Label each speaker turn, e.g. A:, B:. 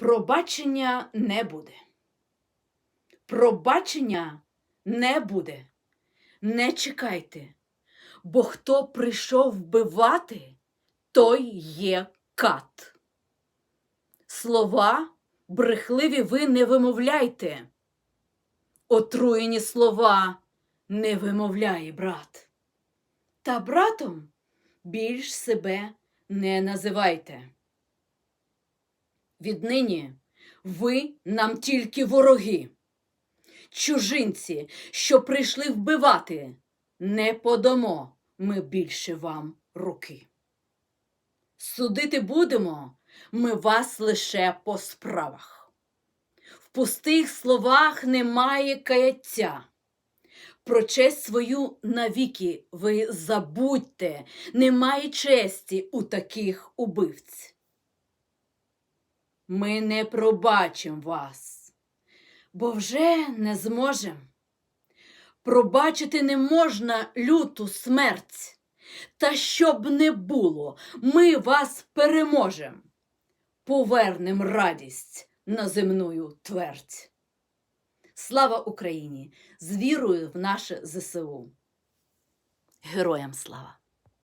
A: Пробачення не буде. Пробачення не буде. Не чекайте, бо хто прийшов вбивати, той є кат. Слова брехливі ви не вимовляйте. Отруєні слова не вимовляє брат. Та братом більш себе не називайте. Віднині ви нам тільки вороги, чужинці, що прийшли вбивати, не подамо ми більше вам руки. Судити будемо ми вас лише по справах. В пустих словах немає каяття. Про честь свою навіки ви забудьте, немає честі у таких убивць. Ми не пробачимо вас, бо вже не зможем. Пробачити не можна люту смерть. Та щоб не було, ми вас переможем. Повернем радість на земную твердь. Слава Україні! З вірою в наше ЗСУ. Героям слава!